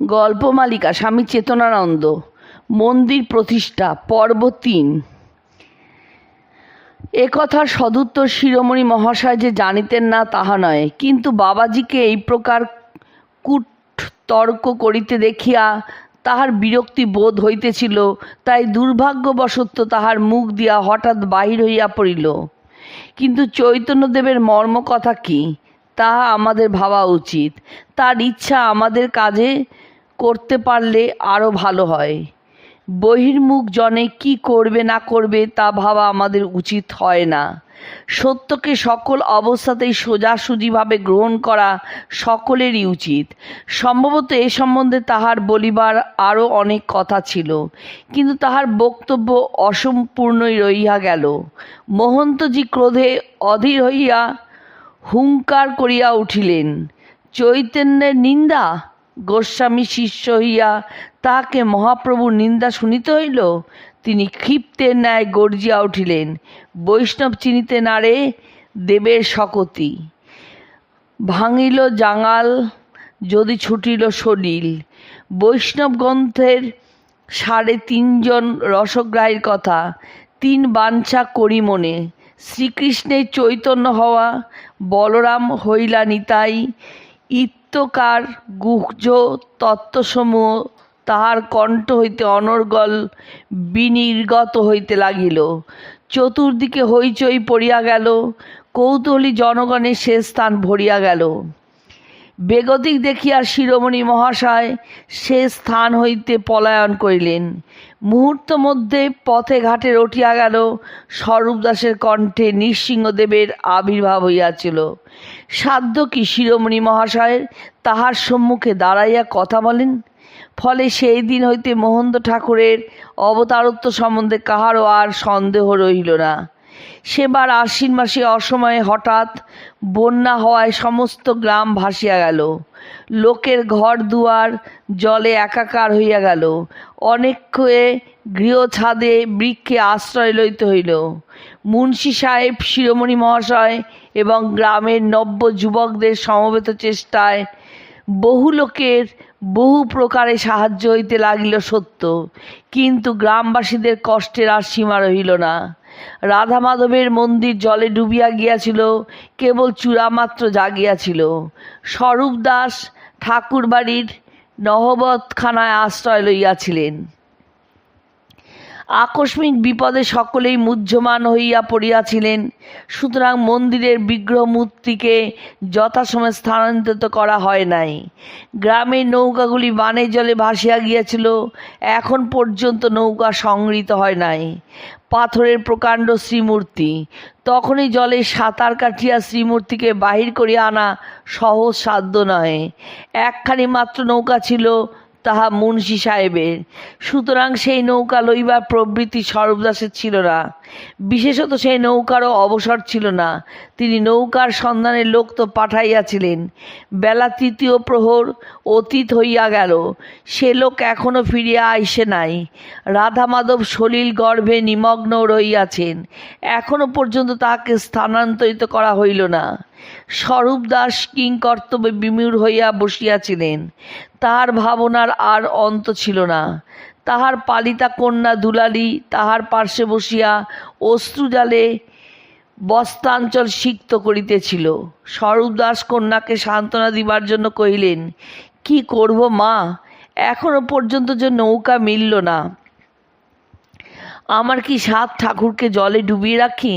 গল্পমালিকা স্বামী চেতনানন্দ, মন্দির প্রতিষ্ঠা, পর্ব তিন। এ কথার সদুত্তর শিরোমণি মহাশয় যে জানিতেন না তাহা নয়, কিন্তু বাবাজিকে এই প্রকার কুট তর্ক করিতে দেখিয়া তাহার বিরক্তি বোধ হইতেছিল, তাই দুর্ভাগ্যবশত তাহার মুখ দিয়া হঠাৎ বাহির হইয়া পড়িল। কিন্তু চৈতন্যদেবের মর্ম কথা কি? তাহা আমাদের ভাবা উচিত। তার ইচ্ছা আমাদের কাজে করতে পারলে আরও ভালো হয়। বহির্মুখ জনে কি করবে না করবে তা ভাবা আমাদের উচিত হয় না। সত্যকে সকল অবস্থাতেই সোজাসুজিভাবে গ্রহণ করা সকলেরই উচিত। সম্ভবত এ সম্বন্ধে তাহার বলিবার আরও অনেক কথা ছিল, কিন্তু তাহার বক্তব্য অসম্পূর্ণই রহিয়া গেল। মহন্তজি ক্রোধে অধীর হইয়া হুঙ্কার করিয়া উঠিলেন, চৈতন্যের নিন্দা? গোস্বামী শিষ্য হইয়া তাহাকে মহাপ্রভুর নিন্দা শুনিতে হইল, তিনি ক্ষিপ্তের ন্যায় গর্জিয়া উঠিলেন। বৈষ্ণব চিনিতে নারে দেবের শকতি। ভাঙিল জাঙাল, যদি ছুটিল সলিল। বৈষ্ণব গ্রন্থের সাড়ে তিনজন রসগ্রাহীর কথা, তিন বাঞ্ছা করি মনে। শ্রীকৃষ্ণের চৈতন্য হওয়া, বলরাম হইলা নিতাই ইত্যকার গুহ্য তত্ত্বসমূহ তাহার কণ্ঠ হইতে অনর্গল বিনির্গত হইতে লাগিল। চতুর্দিকে হইচই পড়িয়া গেল, কৌতূহলী জনগণের সে স্থান ভরিয়া গেল। বেগতিক দেখিয়া শিরোমণি মহাশয় সে স্থান হইতে পলায়ন করিলেন। মুহূর্ত মধ্যে পথে ঘাটে রটিয়া গেল স্বরূপ দাসের কণ্ঠে নৃসিংহদেবের আবির্ভাব হইয়াছিল। সাধ্য কি শিরোমণি মহাশয়ের? তাহার সম্মুখে দাঁড়াইয়া কথা বলেন। ফলে সেই দিন হইতে মহেন্দ্র ঠাকুরের অবতারত্ব সম্বন্ধে কাহারও আর সন্দেহ রহিল না। সেবার আশ্বিন মাসে অসময়ে হঠাৎ বন্যা হওয়ায় সমস্ত গ্রাম ভাসিয়া গেল। লোকের ঘর দুয়ার জলে একাকার হইয়া গেল। অনেকে গৃহ ছাদে বৃক্ষে আশ্রয় লইতে হইল। মুন্সি সাহেব, শিরোমণি মহাশয় এবং গ্রামের নব্য যুবকদের সমবেত চেষ্টায় বহু লোকের বহু প্রকারে সাহায্য হইতে লাগিল সত্য। কিন্তু গ্রামবাসীদের কষ্টের আর সীমা রহিল না। রাধা মাধবের মন্দির জলে ডুবিয়া গিয়াছিল, কেবল চূড়া মাত্র জাগিয়াছিল। স্বরূপ দাস ঠাকুরবাড়ির নহবতখানায় আশ্রয় লইয়াছিলেন। আকস্মিক বিপদে সকলেই মুহ্যমান হইয়া পড়িয়াছিলেন। সুতরাং মন্দিরের বিগ্রহ মূর্তিকে যথাসময়ে স্থানান্তরিত করা হয় নাই। গ্রামের নৌকাগুলি বানে জলে ভাসিয়া গিয়াছিল। এখন পর্যন্ত নৌকা সংগৃহীত হয় নাই। পাথরের প্রকাণ্ড শ্রীমূর্তি। তখনই জলে সাঁতার কাটিয়া শ্রীমূর্তিকে বাহির করিয়া আনা সহজ সাধ্য নয়। একখানি মাত্র নৌকা ছিল তাহা মুন্সি সাহেবের। সুতরাং সেই নৌকা লইবার প্রবৃত্তি সর্বদাসের ছিল না। বিশেষত সেই নৌকারও অবসর ছিল না। তিনি নৌকার সন্ধানে লোক তো পাঠাইয়াছিলেন। বেলা তৃতীয় প্রহর অতীত হইয়া গেল। সে লোক এখনও ফিরিয়া আইসে নাই। রাধা মাধব সলিল গর্ভে নিমগ্ন রহিয়াছেন। এখনও পর্যন্ত তাহাকে স্থানান্তরিত করা হইল না। স্বরূপ দাস কিং কর্তব্যে বিমূঢ় হইয়া বসিয়াছিলেন। তাহার ভাবনার আর অন্ত ছিল না। তাহার পালিতা কন্যা দুলালি তাহার পার্শ্বে বসিয়া অশ্রুজালে বস্তাঞ্চল সিক্ত করিতেছিল। স্বরূপ দাস কন্যাকে সান্ত্বনা দিবার জন্য কহিলেন, কি করব মা? এখনও পর্যন্ত যে নৌকা মিলল না। আমার কি সাত ঠাকুরকে জলে ডুবিয়ে রাখি?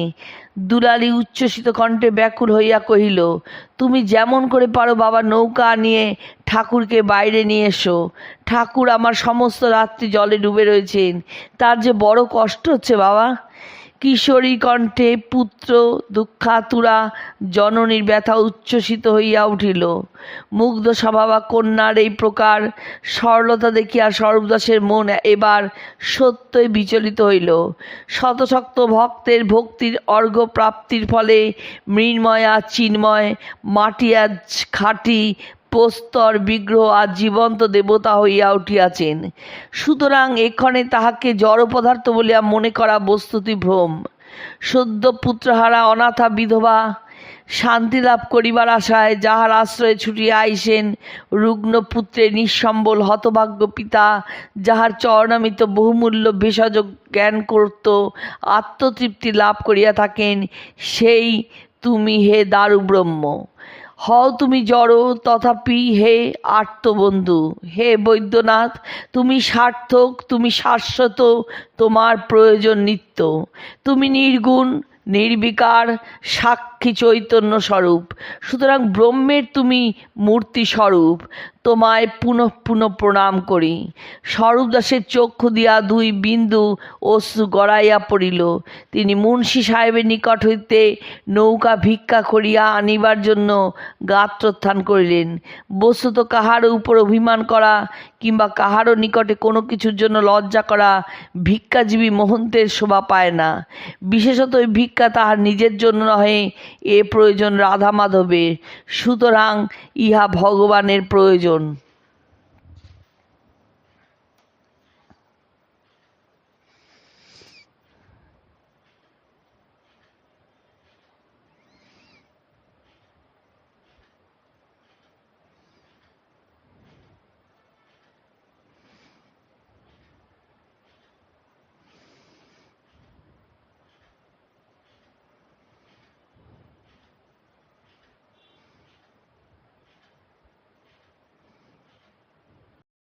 দুলালি উচ্ছ্বসিত কণ্ঠে ব্যাকুল হইয়া কহিল, তুমি যেমন করে পারো বাবা নৌকা নিয়ে ঠাকুরকে বাইরে নিয়ে এসো। ঠাকুর আমার সমস্ত রাত্রি জলে ডুবে রয়েছেন। তার যে বড় কষ্ট হচ্ছে বাবা। কিশোরী কণ্ঠে পুত্র দুঃখাতুরা জননীর ব্যথা উচ্ছ্বসিত হইয়া উঠিল। মুগ্ধ স্বভাবা কন্যার এই প্রকার সরলতা দেখিয়া সর্বদাসের মন এবার সত্যই বিচলিত হইল। শতশক্ত ভক্তের ভক্তির অর্ঘ্য প্রাপ্তির ফলে মৃন্ময়, চিন্ময়, মাটি আজ খাঁটি প্রস্তর বিগ্রহ আর জীবন্ত দেবতা হইয়া উঠিয়াছেন। সুতরাং এক্ষণে তাহাকে জড় পদার্থ বলিয়া মনে করা বস্তুতি ভ্রম। সদ্য পুত্রহারা, অনাথা বিধবা শান্তি লাভ করিবার আশায় যাহার আশ্রয়ে ছুটিয়া আইসেন রুগ্ন পুত্রের নিঃসম্বল হতভাগ্য পিতা, যাহার চরণামিত বহুমূল্য ভেষজ জ্ঞান করত, আত্মতৃপ্তি লাভ করিয়া থাকেন, সেই তুমি হে দারু ব্রহ্ম হও তুমি জড়, তথাপি হে আর্তবন্ধু, হে বৈদ্যনাথ, তুমি সার্থক, তুমি শাশ্বত, তোমার প্রয়োজন নিত্য। তুমি নির্গুণ, নির্বিকার সাক্ষী চৈতন্য স্বরূপ। সুতরাং ব্রহ্মের তুমি মূর্তি স্বরূপ, তোমায় পুনঃ পুনঃ প্রণাম করি। স্বরূপ দাসের চক্ষু দিয়া দুই বিন্দু অশ্রু গড়াইয়া পড়িল। তিনি মুন্সি সাহেবের নিকট হইতে নৌকা ভিক্ষা করিয়া আনিবার জন্য গাত্রোত্থান করিলেন। বস্তুত কাহারও উপর অভিমান করা কিংবা কাহারও নিকটে কোনো কিছুর জন্য লজ্জা করা ভিক্ষাজীবী মহন্তের শোভা পায় না। বিশেষত ওই ভিক্ষা তাহার নিজের জন্য নহে এ প্রয়োজন রাধা মাধবের। সুতরাং ইহা ভগবানের প্রয়োজন।